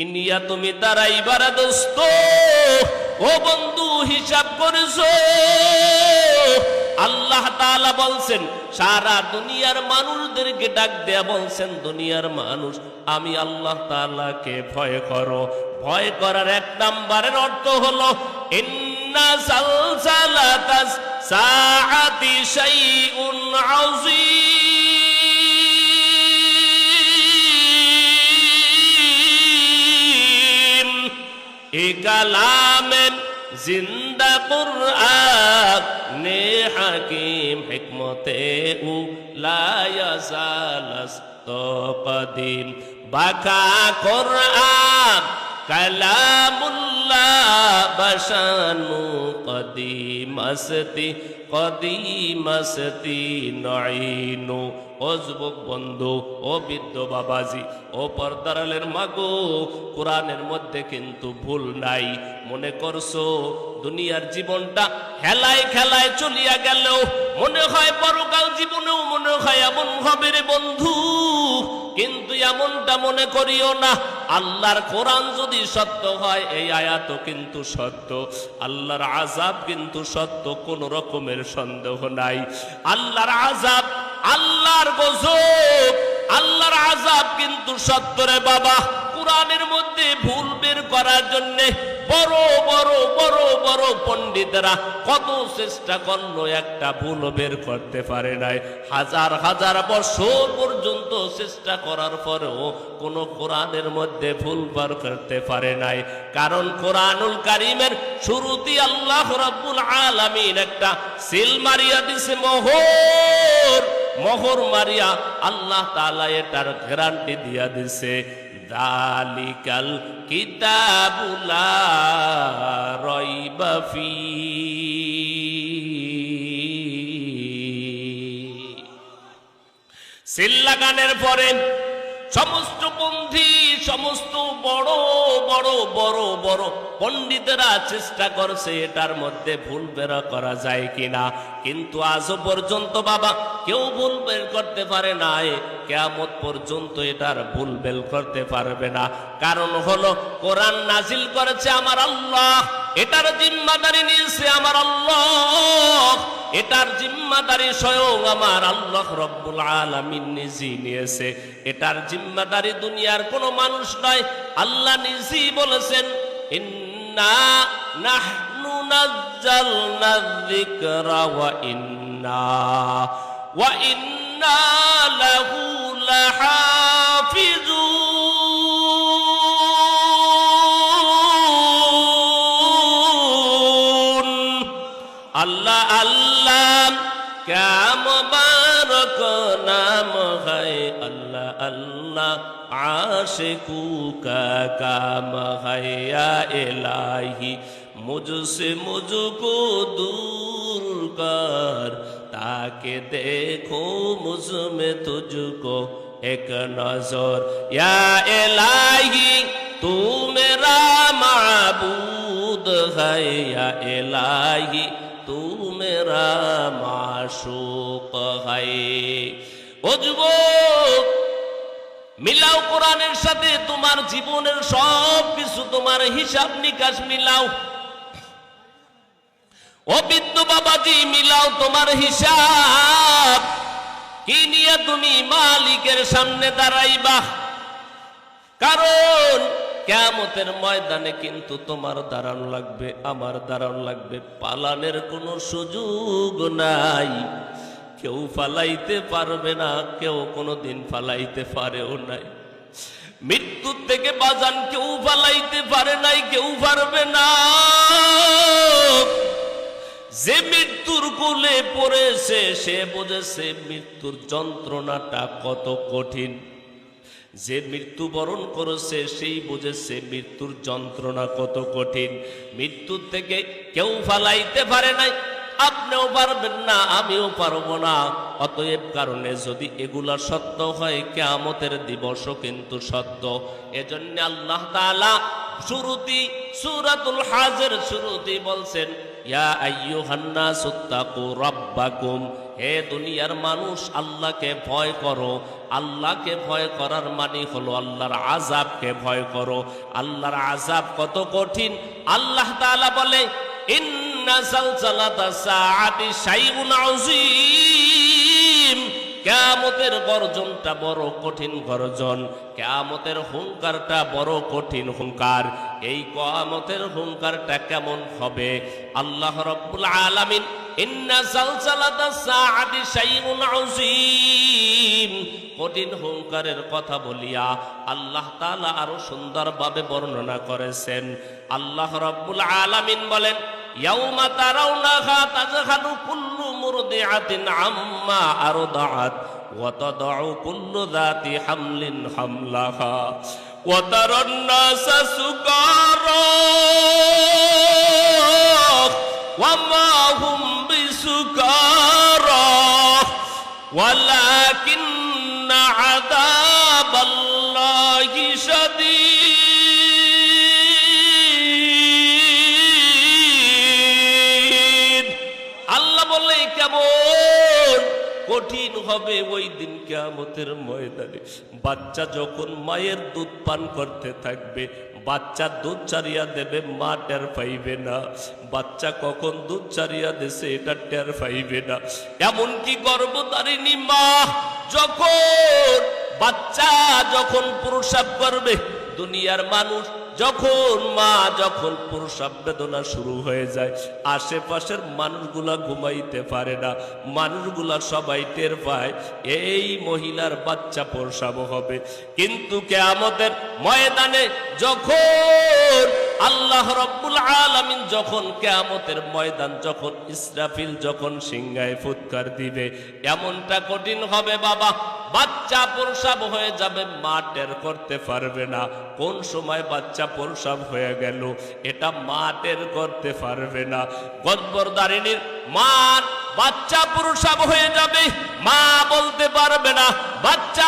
ইনিয়া তুমি তারাইবার দোস্ত, ও বন্ধু হিসাব করেছ। আল্লাহ তাআলা বলছেন, সারা দুনিয়ার মানুষদেরকে ডাক দেয়া বলছেন, দুনিয়ার মানুষ, আমি আল্লাহ তাআলাকে ভয় করো। ভয় করার এক নাম্বারের অর্থ হলো, ইন্না সালসালাতাস সাআতি শাইউন এ কালামের জিন্দা কুরআন হাকিম হিকমতে উ লায়াসালাস তো কদিম বাকা কুরআন, কালামুল্লাহ বাসানু কদিমস্তি কদিমস্তি ও যুবক বন্ধু, ও বাবাজি, ও পর্দারালের মাগো, কোরআনের মধ্যে কিন্তু ভুল নাই। মনে করছ, দুনিয়ার জীবনটা হেলায় খেলায় চলিয়া গেলেও মনে হয় পরকাল জীবনেও মনে হয় এমন হবে রে বন্ধু। কিন্তু এমনটা মনে করিও না, আল্লাহর কোরআন যদি সত্য হয়, এই আয়াত কিন্তু সত্য। আল্লাহর আজাব কিন্তু সত্য কোন রকমের সন্দেহ নাই। আল্লাহর আজাব আল্লাহর গজব, আল্লাহর আজাব কিন্তু সত্তরে বাবা। কোরআনের মধ্যে ভুল বের করার জন্য বড় বড় বড় বড় পণ্ডিতরা কত চেষ্টা করল একটা ভুল বের করতে পারে নাই। হাজার হাজার বছর পর্যন্ত চেষ্টা করার পরেও কোন কোরআনের মধ্যে ভুল বার করতে পারে নাই। কারণ কোরআনুল কারিমের শুরুতেই আল্লাহ রাব্বুল আলামিন একটা সিল মারিয়া দিছে, মোহর মোহর মারিয়া আল্লাহ তাআলা এটার গ্যারান্টি দিয়া দিছে। দালিকাল কিতাবুলা রইবা ফি। সিল্লা গানের পরে সমস্ত পন্থী সমস্ত বড় বড় বড় বড় পণ্ডিতেরা চেষ্টা করছে এটার মধ্যে ভুল বের করা যায় কিনা। কিন্তু আজও পর্যন্ত বাবা, কেউ ভুল বের করতে পারে না কেয়ামত পর্যন্ত এটার ভুল বের করতে পারবে না। কারণ হলো, কোরআন নাজিল করেছে আমার আল্লাহ, এটার জিম্মাদারি নিয়েছে আমার আল্লাহ। এটার জিম্মাদারি স্বয়ং আমার আল্লাহ রব্বুল আলমিন নিজে নিয়েছে। এটার জিম্মাদারি দুনিয়ার কোনো মানুষ নয়, আল্লাহ নিজেই বলেছেন, ইন্না ওয়া ইন্না। ওয়া ইন্না নাম হয় আল্লাহ আল্লাহ। আশিকু কা কাম হায়া এলাহি মুঝসে মুঝকো দূর কর, তাকে দেখো মুঝমে তুঝকো এক নজর। ইয়া এলাহি তু মেরা মাবুদ হায়া এলাহি तू मेरा माशूक है ও যুবক মিলাও কোরআনের সাথে তোমার জীবনের সব কিছু তোমার হিসাব নিকাশ মিলাও ও বৃদ্ধ বাবাজি মিলাও তোমার হিসাব কি নিয়ে তুমি মালিকের সামনে দাঁড়াইবা কারণ কেমতের ময়দানে কিন্তু তোমার দাঁড়ানো লাগবে, আমার দাঁড়ানো লাগবে। পালানের কোনো সুযোগ নাই। কেউ ফালাইতে পারবে না, কেউ কোনো দিন ফালাইতে পারেও নাই। মৃত্যুর থেকে বাজান কেউ ফালাইতে পারে নাই, কেউ পারবে না। যে মৃত্যুর কোলে পড়েছে, সে বোঝেছে মৃত্যুর যন্ত্রণাটা কত কঠিন। যে মৃত্যুবরণ করেছে, সেই বুঝেছে মৃত্যুর যন্ত্রণা কত কঠিন। মৃত্যুর থেকে কেউ ফালাইতে পারে নাই। আপনিও পারবেন না, আমিও পারব না। অতএব কারণে যদি এগুলা সত্য হয়, কেয়ামতের দিবসও কিন্তু সত্য। এজন্য আল্লাহ তাআলা শুরুতি সুরাতুল হাজের শুরুতি বলছেন ইয়া আইয়ুহান্না সুত্তাকু রাব্বাকুম। হে দুনিয়ার মানুষ, আল্লাহকে ভয় করো। আল্লাহকে ভয় করার মানে হলো আল্লাহর আজাবকে ভয় করো। আল্লাহর আজাব কত কঠিন। আল্লাহ তাআলা বলে, ইন্না সালসালাতা সাআতি শাইউন আযীম। কেয়ামতের গর্জনটা বড় কঠিন গর্জন, কেয়ামতের হুঙ্কারটা বড় কঠিন হুঙ্কার। এই কেয়ামতের হুঙ্কারটা কেমন হবে? আল্লাহ রব্বুল আলামিন কঠিন হুঙ্কারের কথা বলিয়া আল্লাহ তাআলা আরও সুন্দরভাবে বর্ণনা করেছেন। আল্লাহ রব্বুল আলামিন বলেন, ইয়াউমা তারাউনাহা তাজহালু কুল্লু مرضعت عما أرضعت وتضع كل ذات حمل حملها وترى الناس سكارى وما هم بسكارى ولكن عذاب الله شديد কঠিন হবে ওই দিন কেয়ামতের ময়দানে। বাচ্চা যখন মায়ের দুধ পান করতে থাকবে, বাচ্চা দুধ চারিয়া দেবে, মা টের পাইবে না। বাচ্চা কখন দুধ চারিয়া দেশে এটা টের পাইবে না। এমনকি গর্ভধারিণী মা যখন, বাচ্চা যখন প্রসাব করবে, দুনিয়ার মানুষ যখন মা, যখন প্রসাব বেদনা শুরু হয়ে যায়, আশেপাশের মানুষগুলা ঘুমাইতে পারে না। মানুষগুলা সবাই টের পায়, এই মহিলার বাচ্চা প্রসাব হবে। কিন্তু কেয়ামতের ময়দানে যখন আল্লাহ রব্বুল আলামিন যখন কেয়ামতের ময়দান, যখন ইসরাফিল যখন সিংহায় ফুৎকার দিবে, এমনটা কঠিন হবে বাবা। বাচ্চা প্রসাব হয়ে যাবে, মা টের করতে পারবে না। কোন সময় বাচ্চা প্রসাব হয়ে গেল, এটা মা টের করতে পারবে না। গদ্বরদারিণীর মার বাচ্চা প্রসাব হয়ে যাবে, মা বলতে পারবে না, বাচ্চা